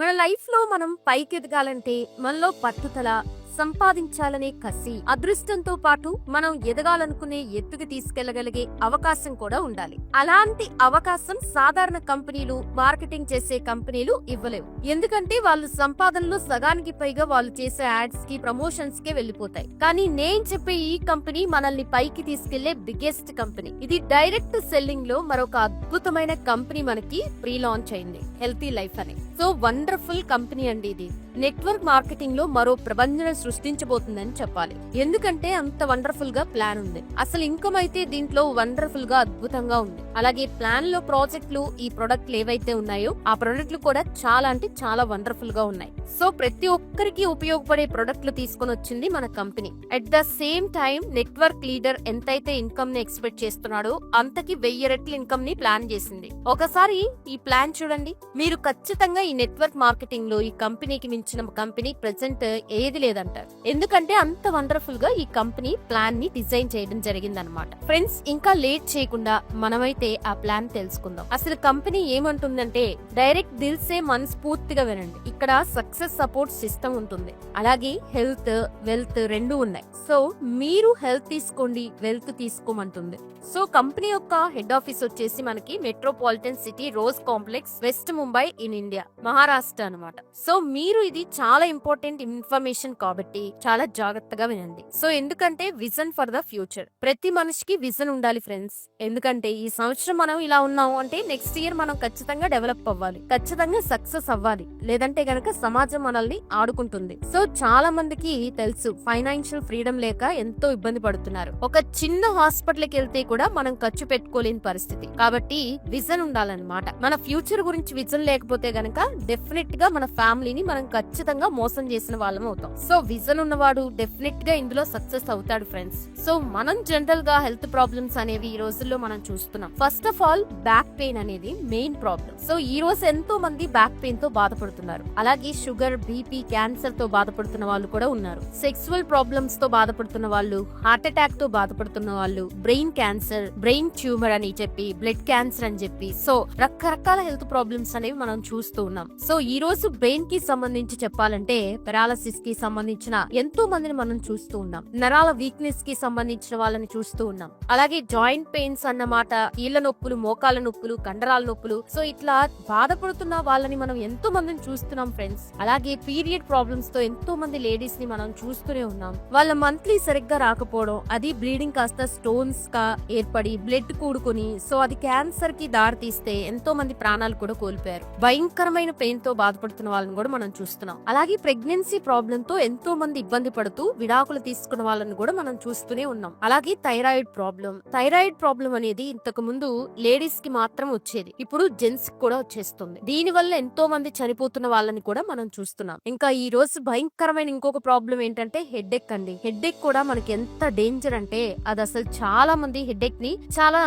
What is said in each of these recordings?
మన లైఫ్లో మనం పైకి ఎదగాలంటే మనలో పట్టుదల సంపాదించాలనే కసి అదృష్టంతో పాటు మనం ఎదగాలనుకునే ఎత్తుకు తీసుకెళ్ళగలిగే అవకాశం కూడా ఉండాలి. అలాంటి అవకాశం సాధారణ కంపెనీలు మార్కెటింగ్ చేసే కంపెనీలు ఇవ్వలేవు. ఎందుకంటే వాళ్ళు సంపాదనలో సగానికి పైగా వాళ్ళు చేసే యాడ్స్కి ప్రమోషన్స్ కే వెళ్ళిపోతాయి కానీ నేను చెప్పే ఈ కంపెనీ మనల్ని పైకి తీసుకెళ్ళే బిగ్గెస్ట్ కంపెనీ. ఇది డైరెక్ట్ సెల్లింగ్లో మరొక అద్భుతమైన కంపెనీ మనకి ప్రీ లాంచ్ అయింది. హెల్తీ లైఫ్ అని. సో వండర్ఫుల్ కంపెనీ అండి ఇది. నెట్వర్క్ మార్కెటింగ్లో మరో ప్రబంధన సృష్టించబోతుందని చెప్పాలి. ఎందుకంటే అంత వండర్ఫుల్గా ప్లాన్ ఉంది. అసలు ఇన్కమ్ అయితే దీంట్లో వండర్ఫుల్గా అద్భుతంగా ఉంది. అలాగే ప్లాన్లో ప్రాజెక్టులు ఈ ప్రొడక్ట్లు ఏవైతే ఉన్నాయో ఆ ప్రొడక్ట్లు కూడా చాలా అంటే చాలా వండర్ఫుల్గా ఉన్నాయి. సో ప్రతి ఒక్కరికి ఉపయోగపడే ప్రొడక్ట్లు తీసుకొని వచ్చింది మన company. At the same time network leader ఎంతైతే ఇన్కమ్ని ఎక్స్పెక్ట్ చేస్తున్నాడో అంతకి వెయ్యి రెట్ల ఇన్కమ్ని ప్లాన్ చేసింది. ఒకసారి ఈ ప్లాన్ చూడండి. మీరు ఖచ్చితంగా ఈ నెట్వర్క్ మార్కెటింగ్లో ఈ కంపెనీకి మించిన కంపెనీ ప్రెసెంట్ ఏది లేదంటారు. ఎందుకంటే అంత వండర్ఫుల్గా ఈ కంపెనీ ప్లాన్ని డిజైన్ చేయడం జరిగిందనమాట ఫ్రెండ్స్ ఇంకా లేట్ చేయకుండా మనమైతే ఆ ప్లాన్ తెలుసుకుందాం. అసలు కంపెనీ ఏమంటుందంటే డైరెక్ట్ దిల్సే మనస్ఫూర్తిగా వినండి. ఇక్కడ సక్సెస్ సపోర్ట్ సిస్టమ్ ఉంటుంది. అలాగే హెల్త్ వెల్త్ రెండు ఉన్నాయి. సో మీరు హెల్త్ తీసుకోండి వెల్త్ తీసుకోమంటుంది. సో కంపెనీ యొక్క హెడ్ ఆఫీస్ వచ్చేసి మనకి metropolitan city rose complex west Mumbai in India Maharashtra అనమాట సో మీరు ఇది చాలా ఇంపార్టెంట్ ఇన్ఫర్మేషన్ కాబట్టి చాలా జాగ్రత్తగా వినండి. సో ఎందుకంటే విజన్ ఫర్ ద ఫ్యూచర్. ప్రతి మనిషికి విజన్ ఉండాలి ఫ్రెండ్స్. ఎందుకంటే ఈ సంవత్సరం మనం ఇలా ఉన్నాం అంటే నెక్స్ట్ ఇయర్ మనం ఖచ్చితంగా డెవలప్ అవ్వాలి. ఖచ్చితంగా సక్సెస్ అవ్వాలి. లేదంటే గనక సమాజం మనల్ని ఆడుకుంటుంది. సో చాలా మందికి తెలుసు ఫైనాన్షియల్ ఫ్రీడమ్ లేక ఎంతో ఇబ్బంది పడుతున్నారు. ఒక చిన్న హాస్పిటల్కి వెళ్తే కూడా మనం ఖర్చు పెట్టుకోలేని పరిస్థితి. కాబట్టి విజన్ ఉండాలన్నమాట. మన ఫ్యూచర్ గురించి విజన్ లేకపోతే గనక డెఫినెట్గా మన ఫ్యామిలీని మనం ఖచ్చితంగా మోసం చేసిన వాళ్ళం అవుతాం. సో విజన్ ఉన్నవాడు డెఫినెట్గా ఇందులో సక్సెస్ అవుతాడు ఫ్రెండ్స్ సో మనం జనరల్గా హెల్త్ ప్రాబ్లమ్స్ అనేవి ఈ రోజుల్లో మనం చూస్తున్నాం. First of all back pain అనేది మెయిన్ ప్రాబ్లం సో ఈ రోజు ఎంతో మంది బ్యాక్ పెయిన్తో బాధపడుతున్నారు. అలాగే షుగర్ బీపీ క్యాన్సర్తో బాధపడుతున్న వాళ్ళు కూడా ఉన్నారు. సెక్సువల్ ప్రాబ్లమ్స్తో బాధపడుతున్న వాళ్ళు హార్ట్ అటాక్తో బాధపడుతున్న వాళ్ళు బ్రెయిన్ క్యాన్సర్ బ్రెయిన్ ట్యూమర్ అని చెప్పి బ్లడ్ క్యాన్సర్ అని చెప్పి. సో రకరకాల హెల్త్ ప్రాబ్లమ్స్ అనేవి మనం చూస్తూ ఉన్నాం. సో ఈ రోజు బ్రెయిన్కి సంబంధించి చెప్పాలంటే పెరాలసిస్కి సంబంధించిన ఎంతో మందిని మనం చూస్తూ ఉన్నాం. నరాల వీక్నెస్కి సంబంధించిన వాళ్ళని చూస్తూ ఉన్నాం. అలాగే జాయింట్ పెయిన్స్ అన్నమాట ఈళ్ళ నొప్పులు మోకాల నొప్పులు కండరాల నొప్పులు. సో ఇట్లా బాధపడుతున్న వాళ్ళని మనం ఎంతో మందిని చూస్తున్నాం ఫ్రెండ్స్. అలాగే పీరియడ్ ప్రాబ్లమ్స్తో ఎంతో మంది లేడీస్ని మనం చూస్తూనే ఉన్నాం. వాళ్ళ మంత్లీ సరిగ్గా రాకపోవడం అది బ్లీడింగ్ కాస్త స్టోన్స్గా ఏర్పడి బ్లడ్ కూడుకుని సో అది క్యాన్సర్కి దారి తీస్తే ఎంతో మంది ప్రాణాలు కూడా కోల్పోయారు. భయంకరమైన పెయిన్తో బాధపడుతున్న వాళ్ళని కూడా మనం చూస్తున్నాం. అలాగే ప్రెగ్నెన్సీ ప్రాబ్లం తో ఎంతో మంది ఇబ్బంది పడుతూ విడాకులు తీసుకున్న వాళ్ళని కూడా మనం చూస్తూనే ఉన్నాం. అలాగే థైరాయిడ్ ప్రాబ్లం థైరాయిడ్ ప్రాబ్లం అనేది ఇంతకు ముందు లేడీస్కి మాత్రం వచ్చేది. ఇప్పుడు జెంట్స్కి కూడా వచ్చేస్తుంది. దీని వల్ల ఎంతో మంది చనిపోతున్న వాళ్ళని కూడా మనం చూస్తున్నాం. ఇంకా ఈ రోజు భయంకరమైన ఇంకొక ప్రాబ్లం ఏంటంటే హెడ్ ఎక్ అండి. హెడ్ ఎక్ కూడా మనకి ఎంత డేంజర్ అంటే అది అసలు చాలా మంది హెడ్ ఎక్ని చాలా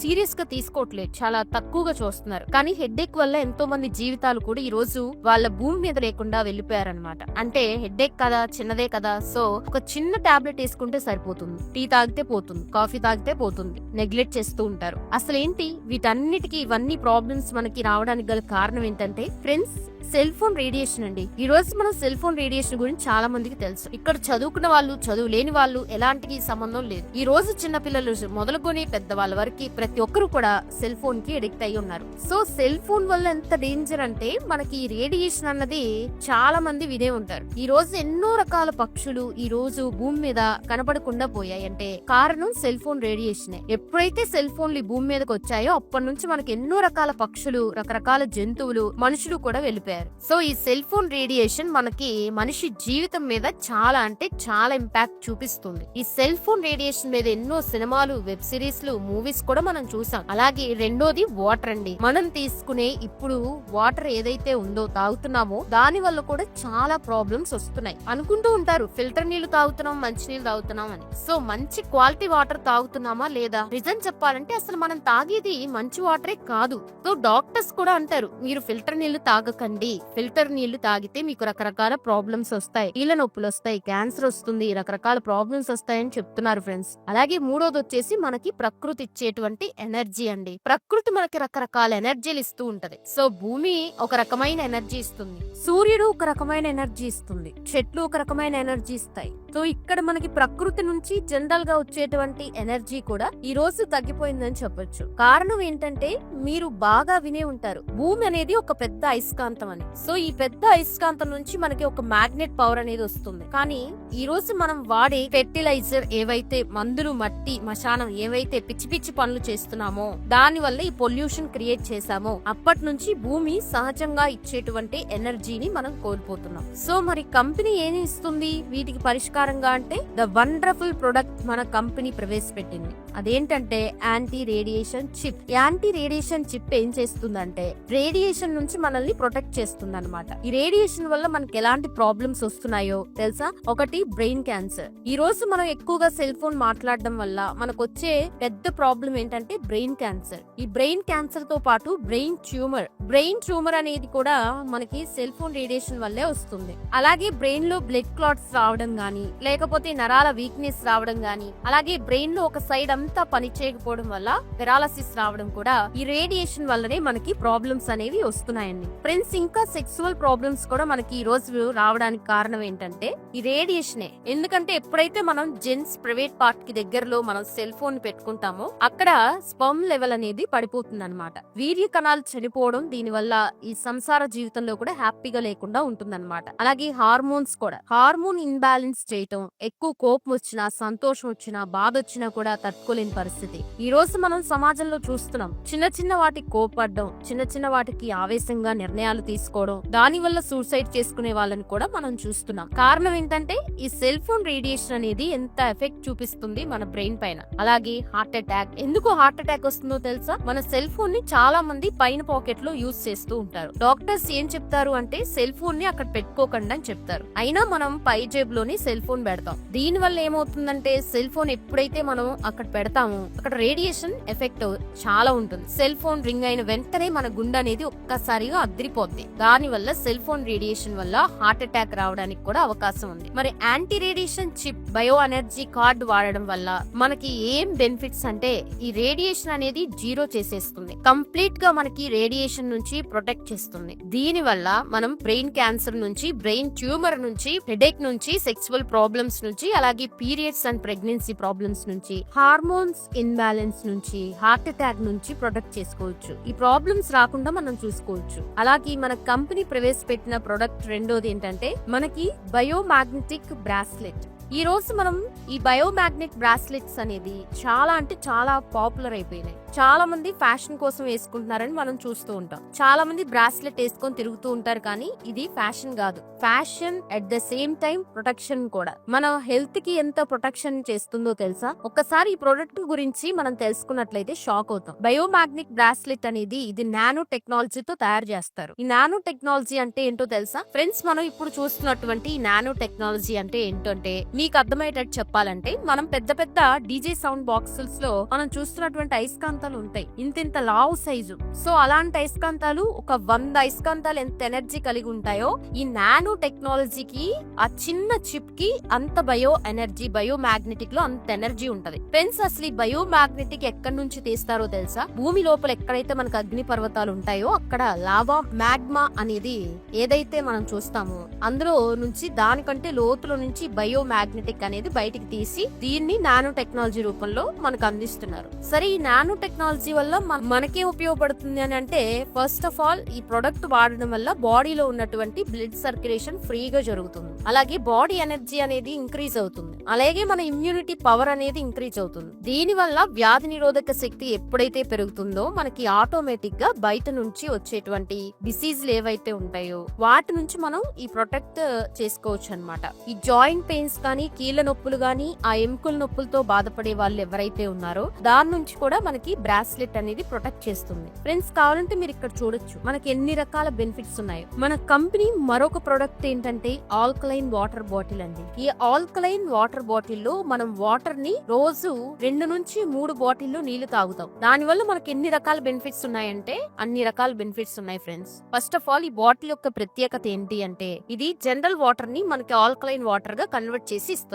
సీరియస్గా తీసుకోవట్లేదు. చాలా తక్కువగా చూస్తున్నారు. కానీ హెడ్ ఎక్ వల్ల ఎంతో మంది జీవితాలు కూడా ఈ రోజు వాళ్ళ భూమి మీద లేకుండా వెళ్ళిపోయారనమాట అంటే హెడ్ఏక్ కదా చిన్నదే కదా సో ఒక చిన్న టాబ్లెట్ వేసుకుంటే సరిపోతుంది. టీ తాగితే పోతుంది కాఫీ తాగితే పోతుంది. నెగ్లెక్ట్ చేస్తూ ఉంటారు. అసలు ఏంటి వీటన్నిటికీ ఇవన్నీ ప్రాబ్లమ్స్ మనకి రావడానికి గల కారణం ఏంటంటే ఫ్రెండ్స్ సెల్ ఫోన్ రేడియేషన్ అండి. ఈ రోజు మనం సెల్ ఫోన్ రేడియేషన్ గురించి చాలా మందికి తెలుసు. ఇక్కడ చదువుకున్న వాళ్ళు చదువు లేని వాళ్ళు ఎలాంటి సంబంధం లేదు. ఈ రోజు చిన్న పిల్లలు మొదలుకొని పెద్ద వాళ్ళ వరకు ప్రతి ఒక్కరు కూడా సెల్ ఫోన్కి అడిక్ట్ అయి ఉన్నారు. సో సెల్ ఫోన్ వల్ల ఎంత డేంజర్ అంటే మనకి ఈ రేడియేషన్ అన్నది చాలా మంది వినే ఉంటారు. ఈ రోజు ఎన్నో రకాల పక్షులు ఈ రోజు భూమి మీద కనపడకుండా పోయాయి. అంటే కారణం సెల్ ఫోన్ రేడియేషన్. ఎప్పుడైతే సెల్ ఫోన్లు భూమి మీదకి వచ్చాయో అప్పటి నుంచి మనకి ఎన్నో రకాల పక్షులు రకరకాల జంతువులు మనుషులు కూడా వెళ్ళిపోయారు. సో ఈ సెల్ ఫోన్ రేడియేషన్ మనకి మనిషి జీవితం మీద చాలా అంటే చాలా ఇంపాక్ట్ చూపిస్తుంది. ఈ సెల్ ఫోన్ రేడియేషన్ మీద ఎన్నో సినిమాలు వెబ్ సిరీస్లు మూవీస్ కూడా మనం చూసాం. అలాగే రెండోది వాటర్ అండి. మనం తీసుకునే ఇప్పుడు వాటర్ ఏదైతే ఉందో తాగుతున్నామో దాని వల్ల కూడా చాలా ప్రాబ్లమ్స్ వస్తున్నాయి. అనుకుంటూ ఉంటారు ఫిల్టర్ నీళ్ళు తాగుతున్నాం మంచి నీళ్ళు తాగుతున్నాం అని. సో మంచి క్వాలిటీ వాటర్ తాగుతున్నామా లేదా? నిజం చెప్పాలంటే అసలు మనం తాగేది మంచి వాటరే కాదు. సో డాక్టర్స్ కూడా అంటారు మీరు ఫిల్టర్ నీళ్ళు తాగకండి తాగకండి ఫిల్టర్ నీళ్ళు తాగితే మీకు రకరకాల ప్రాబ్లమ్స్ వస్తాయి. కీళ్ళ నొప్పులు వస్తాయి. క్యాన్సర్ వస్తుంది. రకరకాల ప్రాబ్లమ్స్ వస్తాయని చెప్తున్నారు ఫ్రెండ్స్. అలాగే మూడోది వచ్చేసి మనకి ప్రకృతి ఇచ్చేటువంటి ఎనర్జీ అండి. ప్రకృతి మనకి రకరకాల ఎనర్జీలు ఇస్తూ ఉంటది. సో భూమి ఒక రకమైన ఎనర్జీ ఇస్తుంది. సూర్యుడు ఒక రకమైన ఎనర్జీ ఇస్తుంది. చెట్లు ఒక రకమైన ఎనర్జీ ఇస్తాయి. సో ఇక్కడ మనకి ప్రకృతి నుంచి జనరల్గా వచ్చేటువంటి ఎనర్జీ కూడా ఈ రోజు తగ్గిపోయిందని చెప్పొచ్చు. కారణం ఏంటంటే మీరు బాగా వినే ఉంటారు. భూమి అనేది ఒక పెద్ద అయస్కాంతం అని. సో ఈ పెద్ద అయస్కాంతం నుంచి మనకి ఒక మ్యాగ్నెట్ పవర్ అనేది వస్తుంది. కానీ ఈ రోజు మనం వాడే ఫెర్టిలైజర్ ఏవైతే మందులు మట్టి మశానం ఏవైతే పిచ్చి పిచ్చి పనులు చేస్తున్నామో దాని వల్ల ఈ పొల్యూషన్ క్రియేట్ చేశామో అప్పటి నుంచి భూమి సహజంగా ఇచ్చేటువంటి ఎనర్జీని మనం కోల్పోతున్నాం. సో మరి కంపెనీ ఏమి ఇస్తుంది? వీటికి పరిష్కారంగా అంటే ద వండర్ఫుల్ ప్రొడక్ట్ మన కంపెనీ ప్రవేశపెట్టింది. అదేంటంటే anti radiation chip. Anti radiation chip ఏం చేస్తుందంటే రేడియేషన్ నుంచి మనల్ని ప్రొటెక్ట్ చేస్తుంది అనమాట ఈ రేడియేషన్ వల్ల మనకి ఎలాంటి ప్రాబ్లమ్స్ వస్తున్నాయో తెలుసా? ఒకటి బ్రెయిన్ క్యాన్సర్ ఈ రోజు మనం ఎక్కువగా సెల్ ఫోన్ మాట్లాడడం వల్ల మనకు వచ్చే పెద్ద ప్రాబ్లం ఏంటంటే బ్రెయిన్ క్యాన్సర్ ఈ బ్రెయిన్ క్యాన్సర్తో పాటు బ్రెయిన్ ట్యూమర్ బ్రెయిన్ ట్యూమర్ అనేది కూడా మనకి సెల్ ఫోన్ రేడియేషన్ వల్లే వస్తుంది. అలాగే బ్రెయిన్లో బ్లడ్ క్లాట్స్ రావడం గానీ లేకపోతే నరాల వీక్నెస్ రావడం గానీ అలాగే బ్రెయిన్లో ఒక సైడ్ అంతా పని చేయకపోవడం వల్ల పెరాలసిస్ రావడం కూడా ఈ రేడియేషన్ వల్లనే మనకి ప్రాబ్లమ్స్ అనేవి వస్తున్నాయండి. ఫ్రెండ్స్ ఇంకా సెక్సువల్ ప్రాబ్లమ్స్ కూడా మనకి ఈ రోజు రావడానికి కారణం ఏంటంటే ఈ రేడియేషన్ ఎందుకంటే ఎప్పుడైతే మనం జెంట్స్ ప్రైవేట్ పార్ట్కి దగ్గరలో మనం సెల్ ఫోన్ పెట్టుకుంటామో అక్కడ స్పమ్ లెవెల్ అనేది పడిపోతుంది అనమాట వీర్య కణాలు చనిపోవడం దీని వల్ల ఈ సంసార జీవితంలో కూడా హ్యాపీగా లేకుండా ఉంటుందన్నమాట. అలాగే హార్మోన్స్ కూడా. హార్మోన్ ఇన్బ్యాలెన్స్ చేయటం ఎక్కువ కోపం వచ్చినా సంతోషం వచ్చినా బాధ వచ్చినా కూడా తట్టుకోలేని పరిస్థితి. ఈ రోజు మనం సమాజంలో చూస్తున్నాం చిన్న చిన్న వాటికి కోపడడం చిన్న చిన్న వాటికి ఆవేశంగా నిర్ణయాలు తీసుకోవడం దాని వల్ల సూసైడ్ చేసుకునే వాళ్ళని కూడా మనం చూస్తున్నాం. కారణం ఏంటంటే ఈ సెల్ ఫోన్ రేడియేషన్ అనేది ఎంత ఎఫెక్ట్ చూపిస్తుంది మన బ్రెయిన్ పైన? అలాగే హార్ట్ అటాక్. ఎందుకు హార్ట్ అటాక్ వస్తుందో తెలుసా? మన సెల్ ఫోన్ని చాలా మంది పైన పాకెట్లో యూజ్ చేస్తూ ఉంటారు. డాక్టర్స్ ఏం చెప్తారు అంటే సెల్ ఫోన్ని అక్కడ పెట్టుకోకండి అని చెప్తారు. అయినా మనం పై జేబులోని సెల్ ఫోన్ పెడతాం. దీని వల్ల ఏమవుతుందంటే సెల్ ఫోన్ ఎప్పుడైతే మనం అక్కడ పెడతామో అక్కడ రేడియేషన్ ఎఫెక్ట్ చాలా ఉంటుంది. సెల్ ఫోన్ రింగ్ అయిన వెంటనే మన గుండె అనేది ఒక్కసారిగా అద్దరిపోద్ది దాని వల్ల సెల్ ఫోన్ రేడియేషన్ వల్ల హార్ట్ అటాక్ రావడానికి కూడా అవకాశం ఉంది. మరి anti radiation chip bio energy card వాడడం వల్ల మనకి ఏం బెనిఫిట్స్ అంటే ఈ రేడియేషన్ అనేది జీరో చేసేస్తుంది. కంప్లీట్గా మనకి రేడియేషన్ నుంచి ప్రొటెక్ట్ చేస్తుంది. దీని వల్ల మనం బ్రెయిన్ క్యాన్సర్ నుంచి బ్రెయిన్ ట్యూమర్ నుంచి హెడేక్ నుంచి సెక్సువల్ ప్రాబ్లమ్స్ నుంచి అలాగే పీరియడ్స్ అండ్ ప్రెగ్నెన్సీ ప్రాబ్లమ్స్ నుంచి హార్మోన్స్ ఇన్బ్యాలెన్స్ నుంచి హార్ట్ అటాక్ నుంచి ప్రొటెక్ట్ చేసుకోవచ్చు. ఈ ప్రాబ్లమ్స్ రాకుండా మనం చూసుకోవచ్చు. అలాగే మన కంపెనీ ప్రవేశపెట్టిన ప్రొడక్ట్ రెండోది ఏంటంటే మనకి బయోమాగ్నెటిక్ బ్రాస్లెట్. ఈ రోజు మనం ఈ బయోమాగ్నెట్ బ్రాస్లెట్స్ అనేది చాలా అంటే చాలా పాపులర్ అయిపోయినాయి. చాలా మంది ఫ్యాషన్ కోసం వేసుకుంటున్నారని మనం చూస్తూ ఉంటాం. చాలా మంది బ్రాస్లెట్ వేసుకొని తిరుగుతూ ఉంటారు కానీ ఇది ఫ్యాషన్ కాదు. Fashion at the same time protection కూడా. మన హెల్త్కి ఎంత ప్రొటెక్షన్ చేస్తుందో తెలుసా? ఒక్కసారి ఈ ప్రొడక్ట్ గురించి మనం తెలుసుకున్నట్లయితే షాక్ అవుతాం. బయోమాగ్నిక్ బ్రాస్లెట్ అనేది ఇది నానో టెక్నాలజీతో తయారు చేస్తారు. ఈ నానో టెక్నాలజీ అంటే ఏంటో తెలుసా? ఫ్రెండ్స్ మనం ఇప్పుడు చూస్తున్నటువంటి ఈ నానో టెక్నాలజీ అంటే ఏంటంటే మీకు అర్థమయ్యేటట్టు చెప్పాలంటే మనం పెద్ద పెద్ద డీజే సౌండ్ బాక్సెస్లో మనం చూస్తున్నటువంటి అయస్కాంతాలు ఉంటాయి ఇంత ఇంత లావు సైజు. సో అలాంటి అయస్కాంతాలు ఒక వంద అయస్కాంతాలు ఎంత ఎనర్జీ కలిగి ఉంటాయో ఈ నానో టెక్నాలజీకి ఆ చిన్న చిప్కి అంత బయో ఎనర్జీ బయో మ్యాగ్నెటిక్లో అంత ఎనర్జీ ఉంటది. ఫ్రెండ్స్ అసలు ఈ బయో మ్యాగ్నెటిక్ ఎక్కడి నుంచి తీస్తారో తెలుసా? భూమి లోపల ఎక్కడైతే మనకు అగ్ని పర్వతాలు ఉంటాయో అక్కడ లావా మ్యాగ్మా అనేది ఏదైతే మనం చూస్తామో అందులో నుంచి దానికంటే లోతులో నుంచి బయో మ్యాగ్నెటిక్ అనేది బయటికి తీసి దీన్ని నానో టెక్నాలజీ రూపంలో మనకు అందిస్తున్నారు. సరే ఈ నానో టెక్నాలజీ వల్ల మన- మనకే ఉపయోగపడుతుంది అని అంటే ఫస్ట్ ఆఫ్ ఆల్ ఈ ప్రొడక్ట్ వాడడం వల్ల బాడీలో ఉన్నటువంటి బ్లడ్ సర్క్యులేషన్ ఫ్రీగా జరుగుతుంది. అలాగే బాడీ ఎనర్జీ అనేది ఇంక్రీజ్ అవుతుంది. అలాగే మన ఇమ్యూనిటీ పవర్ అనేది ఇంక్రీజ్ అవుతుంది. దీని వల్ల వ్యాధి నిరోధక శక్తి ఎప్పుడైతే పెరుగుతుందో మనకి ఆటోమేటిక్గా బయట నుంచి వచ్చేటువంటి డిసీజ్లు ఏవైతే ఉంటాయో వాటి నుంచి మనం ఈ ప్రొటెక్ట్ చేసుకోవచ్చు అన్నమాట ఈ జాయింట్ పెయిన్స్ కానీ కీళ్ళ నొప్పులు గానీ ఆ ఎముకల నొప్పులతో బాధపడే వాళ్ళు ఎవరైతే ఉన్నారో దాని నుంచి కూడా మనకి బ్రాస్లెట్ అనేది ప్రొటెక్ట్ చేస్తుంది. ఫ్రెండ్స్ కావాలంటే మీరు ఇక్కడ చూడొచ్చు. మనకి ఎన్ని రకాల బెనిఫిట్స్ ఉన్నాయో. మన కంపెనీ మరొక ప్రొడక్ట్ ఏంటంటే ఆల్కలైన్ వాటర్ బాటిల్ అండి. ఈ ఆల్కలైన్ వాటర్ బాటిల్లో మనం వాటర్ని రోజు రెండు నుంచి మూడు బాటిల్లో నీళ్ళు తాగుతాం. దాని వల్ల మనకి ఎన్ని రకాల బెనిఫిట్స్ ఉన్నాయంటే అన్ని రకాల బెనిఫిట్స్ ఉన్నాయి ఫ్రెండ్స్. ఫస్ట్ ఆఫ్ ఆల్ ఈ బాటిల్ యొక్క ప్రత్యేకత ఏంటి అంటే ఇది జనరల్ వాటర్ని మనకి ఆల్కలైన్ వాటర్గా కన్వర్ట్ చేసి ఇస్తుంది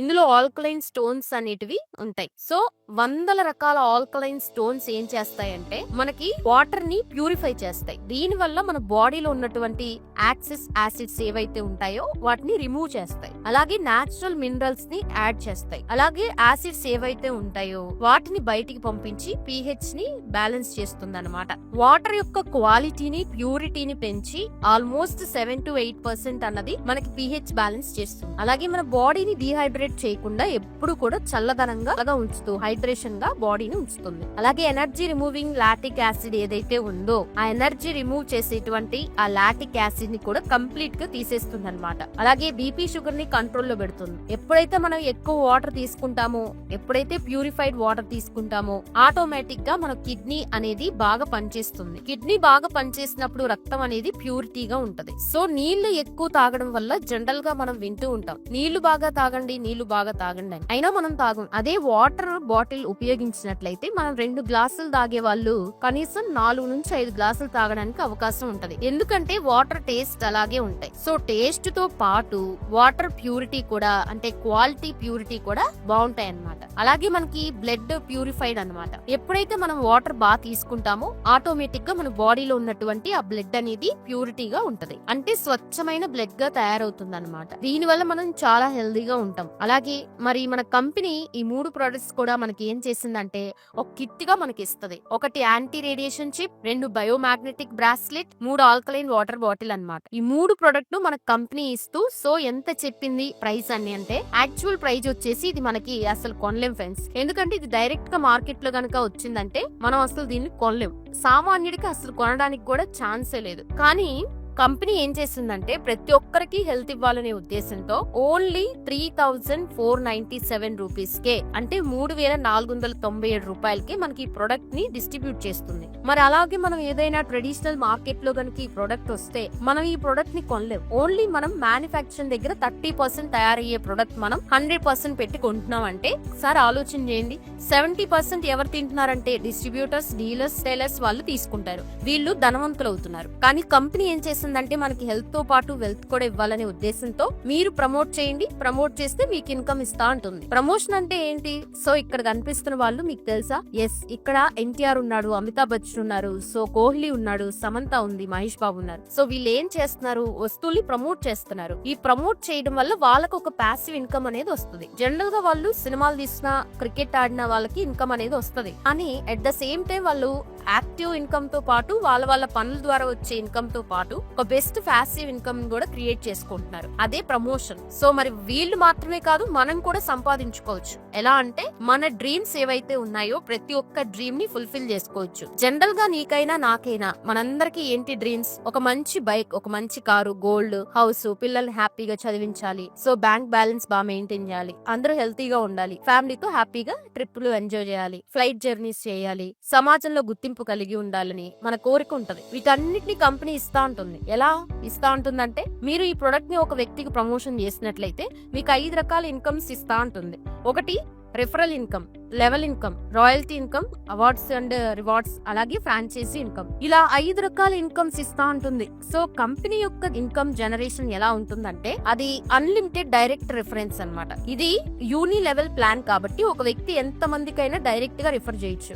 ఇందులో ఆల్కలైన్ స్టోన్స్ అనేటివి ఉంటాయి. సో వందల రకాల ఆల్కలైన్ స్టోన్స్ ఏం చేస్తాయంటే మనకి వాటర్ని ప్యూరిఫై చేస్తాయి. దీని వల్ల మన బాడీలో ఉన్నటువంటి యాక్సెస్ యాసిడ్స్ ఏవైతే ఉంటాయో వాటిని రిమూవ్ చేస్తాయి. అలాగే నాచురల్ మినరల్స్ని యాడ్ చేస్తాయి. అలాగే యాసిడ్స్ ఏవైతే ఉంటాయో వాటిని బయటికి పంపించి పిహెచ్ని బ్యాలెన్స్ చేస్తుంది అనమాట వాటర్ యొక్క క్వాలిటీని ప్యూరిటీని పెంచి almost seven to eight percent అన్నది మనకి పిహెచ్ బ్యాలెన్స్ చేస్తుంది. అలాగే మన బాడీని డిహైడ్రేట్ చేయకుండా ఎప్పుడు కూడా చల్లదనంగా ఉంచుతూ హైడ్రేషన్గా బాడీని ఉంచుతుంది. అలాగే ఎనర్జీ రిమూవింగ్ లాటిక్ యాసిడ్ ఏదైతే ఉందో ఆ ఎనర్జీ రిమూవ్ చేసేటువంటి ఆ లాటిక్ యాసిడ్ని కూడా కంప్లీట్గా తీసేస్తుంది అనమాట అలాగే బీపీ షుగర్ని కంట్రోల్లో పెడుతుంది. ఎప్పుడైతే మనం ఎక్కువ వాటర్ తీసుకుంటామో ఎప్పుడైతే ప్యూరిఫైడ్ వాటర్ తీసుకుంటామో ఆటోమేటిక్గా మన కిడ్నీ అనేది బాగా పనిచేస్తుంది. కిడ్నీ బాగా పనిచేసినప్పుడు రక్తం అనేది ప్యూరిటీగా ఉంటది. సో నీళ్ళు ఎక్కువ తాగడం వల్ల జనరల్గా మనం వింటూ ఉంటాం. నీళ్ళు బాగా తాగండి నీళ్ళు బాగా తాగండి అని. అయినా మనం తాగం. అదే వాటర్ బాటిల్ ఉపయోగించినట్లయితే మనం రెండు గ్లాసులు తాగే వాళ్ళు కనీసం నాలుగు నుంచి ఐదు గ్లాసులు తాగడానికి అవకాశం ఉంటది. ఎందుకంటే వాటర్ టేస్ట్ అలాగే ఉంటాయి. సో టేస్ట్తో పాటు వాటర్ ప్యూరిటీ కూడా అంటే క్వాలిటీ ప్యూరిటీ కూడా బాగుంటాయి అనమాట అలాగే మనకి బ్లడ్ ప్యూరిఫైడ్ అన్నమాట. ఎప్పుడైతే మనం వాటర్ బాగా తీసుకుంటామో ఆటోమేటిక్గా మన బాడీలో ఉన్నటువంటి ఆ బ్లడ్ అనేది ప్యూరిటీగా ఉంటది. అంటే స్వచ్ఛమైన బ్లడ్గా తయారవుతుంది అనమాట దీని వల్ల మనం చాలా హెల్దీగా ఉంటాం. అలాగే మరి మన మన కంపెనీ ఈ మూడు ప్రొడక్ట్స్ కూడా మనకి ఏం చేసిందంటే ఒక కిట్గా మనకి ఇస్తుంది ఒకటి యాంటీ రేడియేషన్ చిప్ రెండు బయోమాగ్నెటిక్ బ్రాస్లెట్ మూడు ఆల్కలైన్ వాటర్ బాటిల్ అన్నమాట. ఈ మూడు ప్రొడక్ట్ మన కంపెనీ ఇస్తూ సో ఎంత చెప్పింది ప్రైస్ అని అంటే యాక్చువల్ ప్రైస్ వచ్చేసి ఇది మనకి అసలు కొనలేం ఫ్రెండ్స్. ఎందుకంటే ఇది డైరెక్ట్గా మార్కెట్లో గనక వచ్చిందంటే మనం అసలు దీన్ని కొనలేం. సామాన్యుడికి అసలు కొనడానికి కూడా ఛాన్సే లేదు. కానీ కంపెనీ ఏం చేసిందంటే ప్రతి ఒక్కరికి హెల్త్ ఇవ్వాలనే ఉద్దేశంతో only three thousand four ninety seven rupees కే అంటే మూడు వేల నాలుగు వందల తొంభై ఏడు రూపాయలకి మనకి ఈ ప్రొడక్ట్ని డిస్ట్రిబ్యూట్ చేస్తుంది. మరి అలాగే మనం ఏదైనా ట్రెడిషనల్ మార్కెట్లో కనుక ఈ ప్రొడక్ట్ వస్తే మనం ఈ ప్రొడక్ట్ని కొనలేం. ఓన్లీ మనం మ్యానుఫాక్చరింగ్ దగ్గర థర్టీ పర్సెంట్ తయారయ్యే ప్రొడక్ట్ మనం హండ్రెడ్ పర్సెంట్ పెట్టి కొంటున్నాం అంటే సార్ ఆలోచన చేయండి. సెవెంటీ పర్సెంట్ ఎవరు తింటున్నారంటే డిస్ట్రిబ్యూటర్స్ డీలర్స్ టైలర్స్ వాళ్ళు తీసుకుంటారు. వీళ్ళు ధనవంతులు అవుతున్నారు కానీ కంపెనీ ఏం చేసిందంటే మనకి హెల్త్తో పాటు వెల్త్ కూడా ఇవ్వాలనే ఉద్దేశంతో మీరు ప్రమోట్ చేయండి. ప్రమోట్ చేస్తే మీకు ఇన్కమ్ ఇస్తా ఉంటుంది ప్రమోషన్ అంటే ఏంటి? సో ఇక్కడ కనిపిస్తున్న వాళ్ళు మీకు తెలుసా? ఎస్ ఇక్కడ ఎన్టీఆర్ ఉన్నాడు అమితాబ్ బచ్చన్ ఉన్నారు సో కోహ్లీ ఉన్నాడు సమంత ఉంది మహేష్ బాబు ఉన్నారు. సో వీళ్ళు ఏం చేస్తున్నారు? వస్తువుల్ని ప్రమోట్ చేస్తున్నారు. ఈ ప్రమోట్ చేయడం వల్ల వాళ్ళకు ఒక ప్యాసివ్ ఇన్కమ్ అనేది వస్తుంది. జనరల్గా వాళ్ళు సినిమాలు తీసిన క్రికెట్ ఆడిన వాళ్ళకి ఇన్కమ్ అనేది వస్తుంది. కానీ అట్ ద సేమ్ టైం వాళ్ళు యాక్టివ్ ఇన్కమ్తో పాటు వాళ్ళ వాళ్ళ పనుల ద్వారా వచ్చే ఇన్కమ్తో పాటు ఒక బెస్ట్ ఫ్యాసివ్ ఇన్కమ్ కూడా క్రియేట్ చేసుకుంటున్నారు. అదే ప్రమోషన్ సో మరి వీళ్ళు మాత్రమే కాదు మనం కూడా సంపాదించుకోవచ్చు. ఎలా అంటే మన డ్రీమ్స్ ఏవైతే ఉన్నాయో ప్రతి ఒక్క డ్రీమ్ని ఫుల్ఫిల్ చేసుకోవచ్చు. జనరల్గా నీకైనా నాకైనా మనందరికి ఏంటి డ్రీమ్స్ ఒక మంచి బైక్ ఒక మంచి కారు గోల్డ్ హౌస్ పిల్లల్ని హ్యాపీగా చదివించాలి. సో బ్యాంక్ బ్యాలెన్స్ బాగా మెయింటైన్ చేయాలి. అందరూ హెల్తీగా ఉండాలి. ఫ్యామిలీతో హ్యాపీగా ట్రిప్లు ఎంజాయ్ చేయాలి. ఫ్లైట్ జర్నీస్ చేయాలి. సమాజంలో గుర్తింపు కలిగి ఉండాలని మన కోరిక ఉంటది. వీటన్నిటిని కంపెనీ ఇస్తా ఉంటుంది ఎలా ఇస్తా ఉంటుందంటే మీరు ఈ ప్రొడక్ట్ని ఒక వ్యక్తికి ప్రమోషన్ చేసినట్లయితే మీకు ఐదు రకాల ఇన్కమ్స్ ఇస్తా ఉంటుంది. ఒకటి referral income level income royalty income awards and rewards అలాగే ఫ్రాంచైజీ ఇన్కమ్. ఇలా ఐదు రకాల ఇన్కమ్స్ ఇస్తా ఉంటుంది. సో కంపెనీ యొక్క ఇన్కమ్ జనరేషన్ ఎలా ఉంటుందంటే అది అన్లిమిటెడ్ డైరెక్ట్ రిఫరెన్స్ అనమాట ఇది యూని లెవెల్ ప్లాన్ కాబట్టి ఒక వ్యక్తి ఎంత మందికైనా డైరెక్ట్గా రిఫర్ చేయొచ్చు.